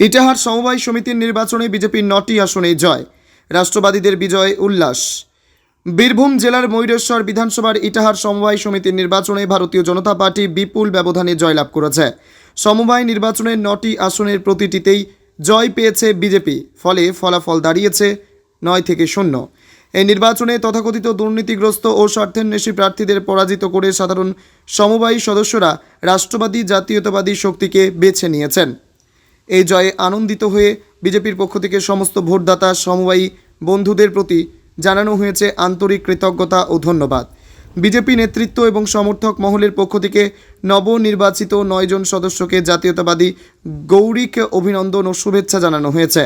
ইটাহার সমবায় সমিতির নির্বাচনে বিজেপির নটি আসনে জয়। রাষ্ট্রবাদীদের বিজয় উল্লাস। বীরভূম জেলার ময়ূরেশ্বর বিধানসভার ইটাহার সমবায় সমিতির নির্বাচনে ভারতীয় জনতা পার্টি বিপুল ব্যবধানে জয়লাভ করেছে। সমবায় নির্বাচনের নটি আসনের প্রতিটিতেই জয় পেয়েছে বিজেপি, ফলে ফলাফল দাঁড়িয়েছে নয় থেকে শূন্য। এই নির্বাচনে তথাকথিত দুর্নীতিগ্রস্ত ও স্বার্থান্বেষী প্রার্থীদের পরাজিত করে সাধারণ সমবায়ী সদস্যরা রাষ্ট্রবাদী, জাতীয়তাবাদী শক্তিকে বেছে নিয়েছেন। এই জয়ে আনন্দিত হয়ে বিজেপির পক্ষ থেকে সমস্ত ভোটদাতা, সমবায়ী বন্ধুদের প্রতি জানানো হয়েছে আন্তরিক কৃতজ্ঞতা ও ধন্যবাদ। বিজেপি নেতৃত্ব এবং সমর্থক মহলের পক্ষ থেকে নবনির্বাচিত নয়জন সদস্যকে জাতীয়তাবাদী গৌরীকে অভিনন্দন ও শুভেচ্ছা জানানো হয়েছে।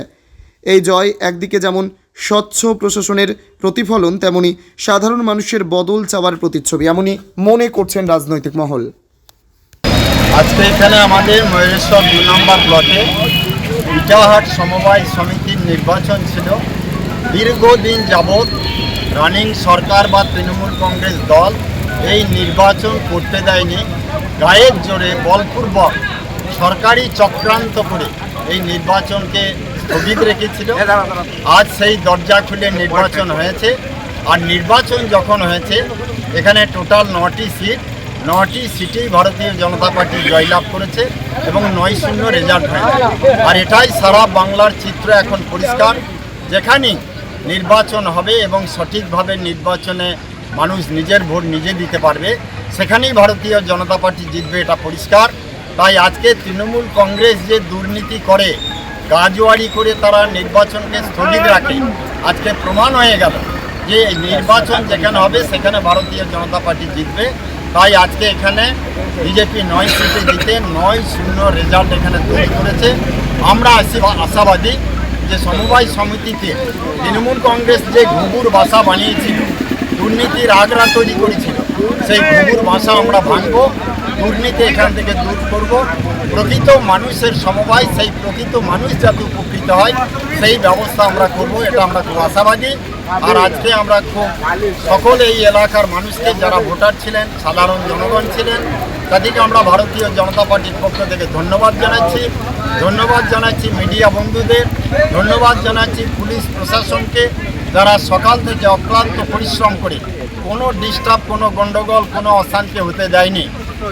এই জয় একদিকে যেমন স্বচ্ছ প্রশাসনের প্রতিফলন, তেমনি সাধারণ মানুষের বদল চাওয়ার প্রতিচ্ছবি, এমনই মনে করছেন রাজনৈতিক মহল। আজকে এখানে আমাদের ময়ূরেশ্বর দু নম্বর ব্লকে ইটাহাট সমবায় সমিতির নির্বাচন ছিল। দীর্ঘদিন যাবৎ রানিং সরকার বা তৃণমূল কংগ্রেস দল এই নির্বাচন করতে দেয়নি। গায়ের জোরে বলপূর্বক সরকারি চক্রান্ত করে এই নির্বাচনকে স্থগিত রেখেছিল। আজ সেই দরজা খুলে নির্বাচন হয়েছে। আর নির্বাচন যখন হয়েছে এখানে টোটাল নটি সিট নটি সিটেই ভারতীয় জনতা পার্টি জয়লাভ করেছে এবং নয় শূন্য রেজাল্ট হয়েছে। আর এটাই সারা বাংলার চিত্র এখন পরিষ্কার যেখানেই নির্বাচন হবে এবং সঠিকভাবে নির্বাচনে মানুষ নিজের ভোট নিজে দিতে পারবে, সেখানেই ভারতীয় জনতা পার্টি জিতবে, এটা পরিষ্কার। তাই আজকে তৃণমূল কংগ্রেস যে দুর্নীতি করে, গাজোয়ারি করে তারা নির্বাচনকে স্থগিত রাখে, আজকে প্রমাণ হয়ে গেল যে নির্বাচন যেখানে হবে, সেখানে ভারতীয় জনতা পার্টি জিতবে। তাই আজকে এখানে বিজেপি নয় সিটে জিতে নয় শূন্য রেজাল্ট এখানে তৈরি করেছে। আমরা আশি- আশাবাদী যে সমবায় সমিতিতে তৃণমূল কংগ্রেস যে ঘুঘুর বাসা বানিয়েছিল দুর্নীতির আগ্রা তৈরি করেছিল, সেই ঘুঘুর বাসা আমরা ভাঙব, দুর্নীতি এখান থেকে দূর করব। প্রকৃত মানুষের সমবায়, সেই প্রকৃত মানুষ যাতে উপকৃত হয়, সেই ব্যবস্থা আমরা করব, এটা আমরা খুব আশাবাদী। আর আজকে আমরা খুব সকল এই এলাকার মানুষকে যারা ভোটার ছিলেন সাধারণ জনগণ ছিলেন তাদেরকে আমরা ভারতীয় জনতা পার্টির পক্ষ থেকে ধন্যবাদ জানাচ্ছি। ধন্যবাদ জানাচ্ছি মিডিয়া বন্ধুদের ধন্যবাদ জানাচ্ছি পুলিশ প্রশাসনকে যারা সকাল থেকে অক্লান্ত পরিশ্রম করে কোনো ডিস্টার্ব কোনো গন্ডগোল কোনো অশান্তি হতে দেয়নি।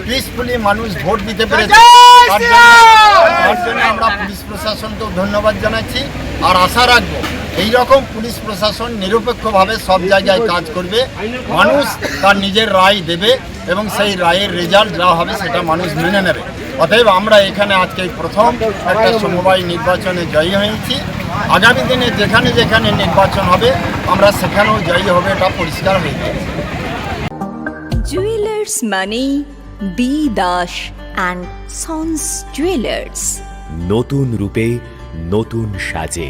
পিসফুলি মানুষ ভোট দিতে পেরেছে। তার জন্য- তার জন্য আমরা পুলিশ প্রশাসনকেও ধন্যবাদ জানাচ্ছি। আর আশা রাখব এইরকম পুলিশ প্রশাসন নিরপেক্ষভাবে সব জায়গায় কাজ করবে। মানুষ তার নিজের রায় দেবে এবং সেই রায়ের রেজাল্ট যা হবে সেটা মানুষ মেনে নেবে। অতএব আমরা এখানে আজকে প্রথম একটা সমবায় নির্বাচনে জয়ী হয়েছি। আগামী দিনে যেখানে যেখানে নির্বাচন হবে আমরা সেখানেও জয়ী হবে এটা পরিষ্কার হয়ে গেছে জুয়েলার্স মানে B Das and sons jewellers নতুন রূপে নতুন সাজে।